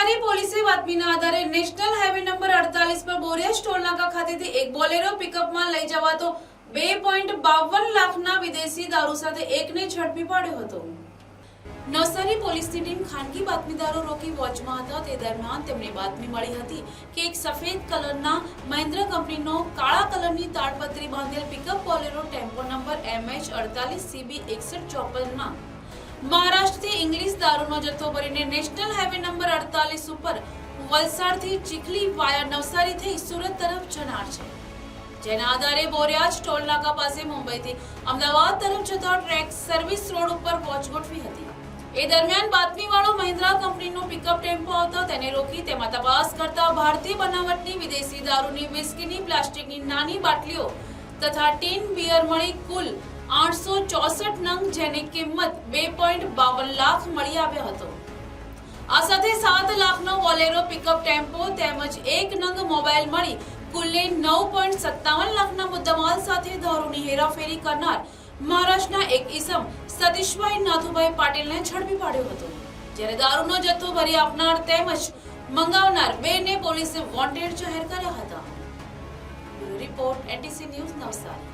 નવસારી પોલીસે બાતમીના આધારે નેશનલ હાઈવે નંબર અડતાલીસ પર બોરિયા ટોલ નાકા ખાતેથી એક બોલેરો પિકઅપમાં લઈ જવાતો બે પોઈન્ટ બાવન લાખના વિદેશી દારૂ સાથે એકને ઝડપી પાડ્યો હતો. નવસારી પોલીસની ટીમ ખાનગી બાતમીદારો રોકી વોચમાં હતા. તે દરમિયાન તેમને બાતમી મળી હતી કે એક સફેદ કલરના મહેન્દ્ર કંપનીનો કાળા કલરની તાડપત્રી બાંધેલ pickup Bolero tempo number MH અડતાલીસ સીબી એકસઠ ચોપનમાં મહારાષ્ટ્રથી ઇંગ્લિશ દારૂનો જથ્થો ભરીને નેશનલ હાઈવે નંબર અડતાલીસ ઉપર વલસાડથી ચીખલી વાયા નવસારી થઈ સુરત તરફ જનાર છે, જેના આધારે બોરિયાજ ટોલ નાકા પાસે મુંબઈથી અમદાવાદ તરફ જતા ટ્રેક સર્વિસ રોડ ઉપર વોચ ગોઠવી હતી. એ દરમિયાન બાતમીવાળો મહિન્દ્રા કંપનીનો પિકઅપ ટેમ્પો આવતો તેને રોકી તેમાં તપાસ કરતા ભારતીય બનાવટની વિદેશી દારૂની વિસ્કીની પ્લાસ્ટિકની નાની બાટલીઓ તથા ટીન બિયર મળી કુલ આઠસો ચોસઠ નંગ જેની કિંમત બે પોઈન્ટ બાવન લાખ મળી આવ્યો હતો. આ સાથે સાત લાખનો બોલેરો પિકઅપ ટેમ્પો તેમજ એક નંગ મોબાઈલ મળી કુલ્લે નવ પોઈન્ટ સત્તાવન લાખના મુદ્દામાલ સાથે દારૂની હેરાફેરી કરનાર મહારાષ્ટ્રના એક ઇસમ સતીશભાઈ નાથુભાઈ પાટીલને ઝડપી પાડ્યો હતો. જ્યારે દારૂનો જથ્થો ભરી આપનાર તેમજ મંગાવનાર બેને પોલીસે વોન્ટેડ જાહેર કર્યા હતા. Report NTC news Navsari.